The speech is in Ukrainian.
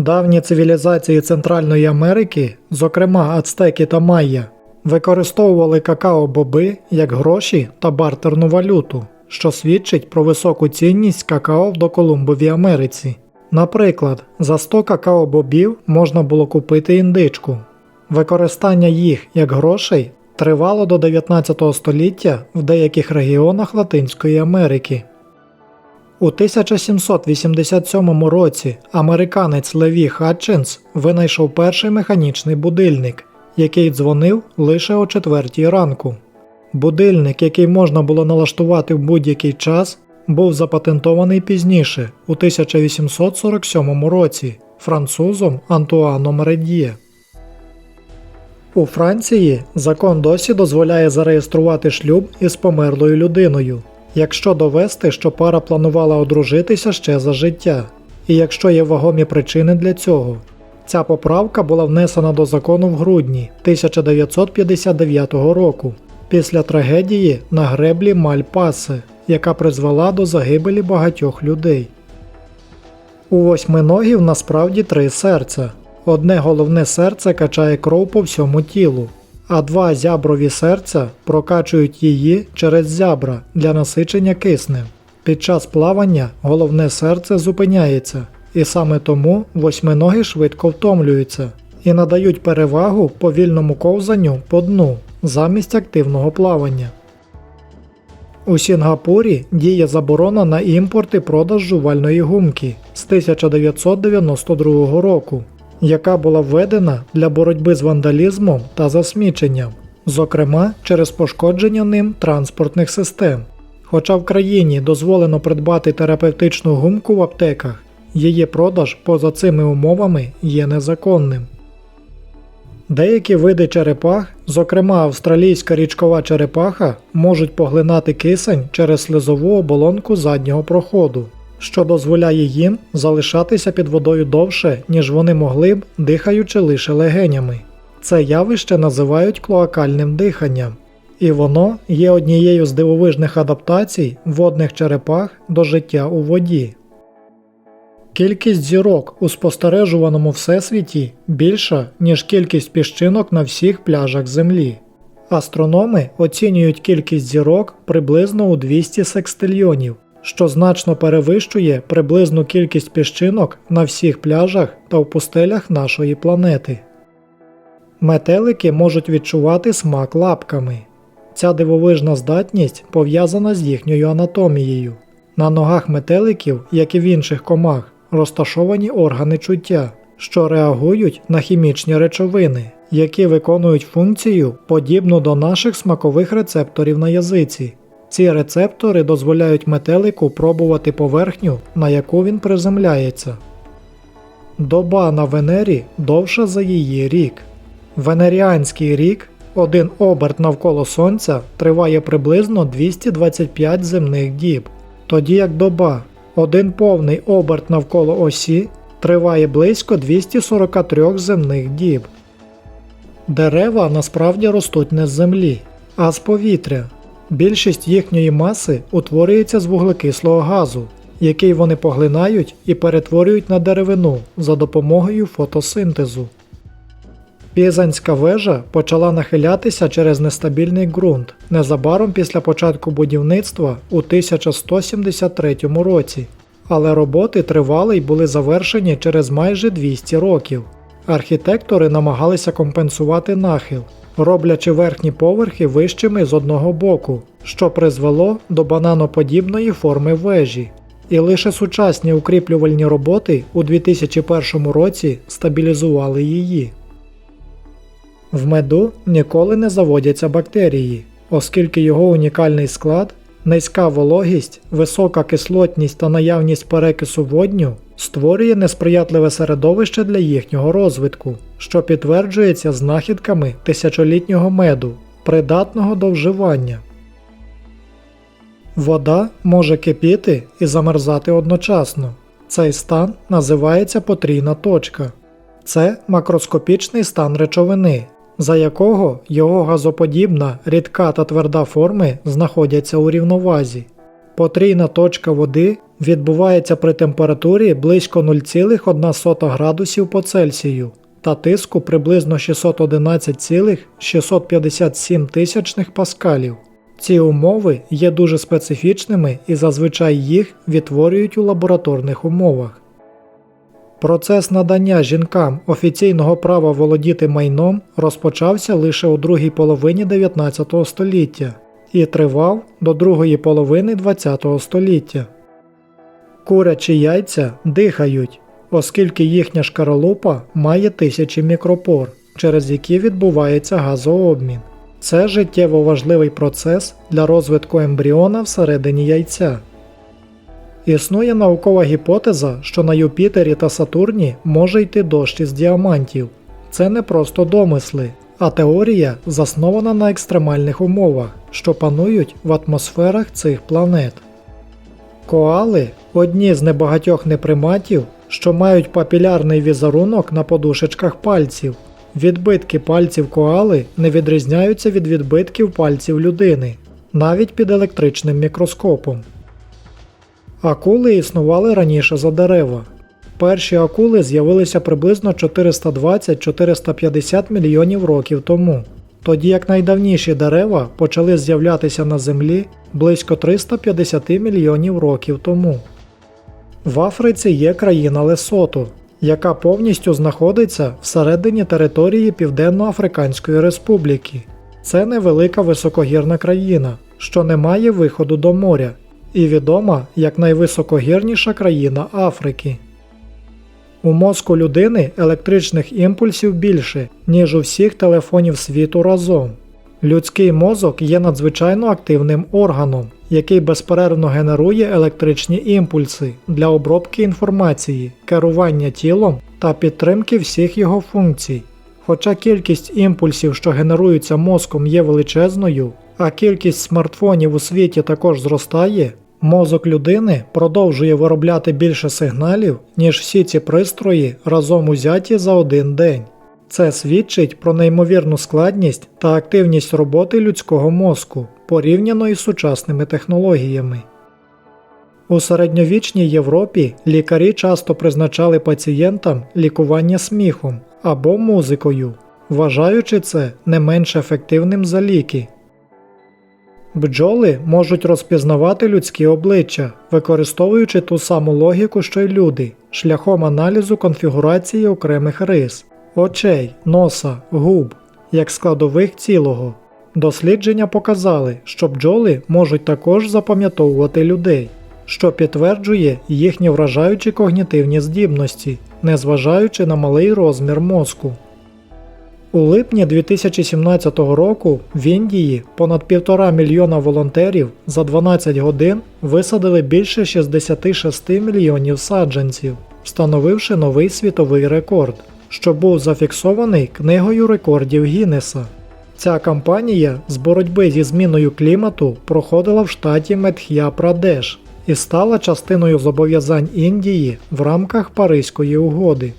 Давні цивілізації Центральної Америки, зокрема ацтеки та майя, використовували какао-боби як гроші та бартерну валюту, що свідчить про високу цінність какао в доколумбовій Америці. Наприклад, за 100 какао-бобів можна було купити індичку. Використання їх як грошей тривало до 19 століття в деяких регіонах Латинської Америки. У 1787 році американець Леві Хатчинс винайшов перший механічний будильник, який дзвонив лише о четвертій ранку. Будильник, який можна було налаштувати в будь-який час, був запатентований пізніше, у 1847 році, французом Антуаном Ред'є. У Франції закон досі дозволяє зареєструвати шлюб із померлою людиною, якщо довести, що пара планувала одружитися ще за життя, і якщо є вагомі причини для цього. Ця поправка була внесена до закону в грудні 1959 року після трагедії на греблі Мальпасе, яка призвела до загибелі багатьох людей. У восьминогів насправді три серця. Одне головне серце качає кров по всьому тілу, а два зяброві серця прокачують її через зябра для насичення киснем. Під час плавання головне серце зупиняється, і саме тому восьминоги швидко втомлюються і надають перевагу повільному ковзанню по дну замість активного плавання. У Сінгапурі діє заборона на імпорт і продаж жувальної гумки з 1992 року, яка була введена для боротьби з вандалізмом та засміченням, зокрема через пошкодження ним транспортних систем. Хоча в країні дозволено придбати терапевтичну гумку в аптеках, її продаж поза цими умовами є незаконним. Деякі види черепах, зокрема австралійська річкова черепаха, можуть поглинати кисень через слизову оболонку заднього проходу, що дозволяє їм залишатися під водою довше, ніж вони могли б, дихаючи лише легенями. Це явище називають клоакальним диханням, і воно є однією з дивовижних адаптацій водних черепах до життя у воді. Кількість зірок у спостережуваному всесвіті більша, ніж кількість піщинок на всіх пляжах Землі. Астрономи оцінюють кількість зірок приблизно у 200 секстильйонів, що значно перевищує приблизну кількість піщинок на всіх пляжах та в пустелях нашої планети. Метелики можуть відчувати смак лапками. Ця дивовижна здатність пов'язана з їхньою анатомією. На ногах метеликів, як і в інших комах, розташовані органи чуття, що реагують на хімічні речовини, які виконують функцію подібну до наших смакових рецепторів на язиці. Ці рецептори дозволяють метелику пробувати поверхню, на яку він приземляється. Доба на Венері довша за її рік. Венеріанський рік, один оберт навколо Сонця, триває приблизно 225 земних діб, тоді як доба, один повний оберт навколо осі, триває близько 243 земних діб. Дерева насправді ростуть не з землі, а з повітря. Більшість їхньої маси утворюється з вуглекислого газу, який вони поглинають і перетворюють на деревину за допомогою фотосинтезу. Пізанська вежа почала нахилятися через нестабільний ґрунт незабаром після початку будівництва у 1173 році, але роботи тривали й були завершені через майже 200 років. Архітектори намагалися компенсувати нахил, роблячи верхні поверхи вищими з одного боку, що призвело до бананоподібної форми вежі. І лише сучасні укріплювальні роботи у 2001 році стабілізували її. В меду ніколи не заводяться бактерії, оскільки його унікальний склад, низька вологість, висока кислотність та наявність перекису водню створює несприятливе середовище для їхнього розвитку, що підтверджується знахідками тисячолітнього меду, придатного до вживання. Вода може кипіти і замерзати одночасно. Цей стан називається потрійна точка. Це макроскопічний стан речовини, за якого його газоподібна, рідка та тверда форми знаходяться у рівновазі. Потрійна точка води відбувається при температурі близько 0,1 градусів по Цельсію та тиску приблизно 611,657 тисячних паскалів. Ці умови є дуже специфічними і зазвичай їх відтворюють у лабораторних умовах. Процес надання жінкам офіційного права володіти майном розпочався лише у другій половині 19 століття і тривав до другої половини 20 століття. Курячі яйця дихають, оскільки їхня шкаралупа має тисячі мікропор, через які відбувається газообмін. Це життєво важливий процес для розвитку ембріона всередині яйця. Існує наукова гіпотеза, що на Юпітері та Сатурні може йти дощ із діамантів. Це не просто домисли, а теорія заснована на екстремальних умовах, що панують в атмосферах цих планет. Коали одні з небагатьох неприматів, що мають папілярний візерунок на подушечках пальців. Відбитки пальців коали не відрізняються від відбитків пальців людини, навіть під електричним мікроскопом. Акули існували раніше за дерева. Перші акули з'явилися приблизно 420-450 мільйонів років тому, тоді як найдавніші дерева почали з'являтися на Землі близько 350 мільйонів років тому. В Африці є країна Лесото, яка повністю знаходиться всередині території Південно-Африканської Республіки. Це невелика високогірна країна, що не має виходу до моря, і відома як найвисокогірніша країна Африки. У мозку людини електричних імпульсів більше, ніж у всіх телефонів світу разом. Людський мозок є надзвичайно активним органом, який безперервно генерує електричні імпульси для обробки інформації, керування тілом та підтримки всіх його функцій. Хоча кількість імпульсів, що генеруються мозком, є величезною, а кількість смартфонів у світі також зростає, мозок людини продовжує виробляти більше сигналів, ніж всі ці пристрої разом узяті за один день. Це свідчить про неймовірну складність та активність роботи людського мозку порівняно із сучасними технологіями. У середньовічній Європі лікарі часто призначали пацієнтам лікування сміхом або музикою, вважаючи це не менш ефективним за ліки. Бджоли можуть розпізнавати людські обличчя, використовуючи ту саму логіку, що й люди, шляхом аналізу конфігурації окремих рис, очей, носа, губ, як складових цілого. Дослідження показали, що бджоли можуть також запам'ятовувати людей, що підтверджує їхні вражаючі когнітивні здібності, незважаючи на малий розмір мозку. У липні 2017 року в Індії понад півтора мільйона волонтерів за 12 годин висадили більше 66 мільйонів саджанців, встановивши новий світовий рекорд, що був зафіксований книгою рекордів Гіннеса. Ця кампанія з боротьби зі зміною клімату проходила в штаті Медх'я Прадеш і стала частиною зобов'язань Індії в рамках Паризької угоди.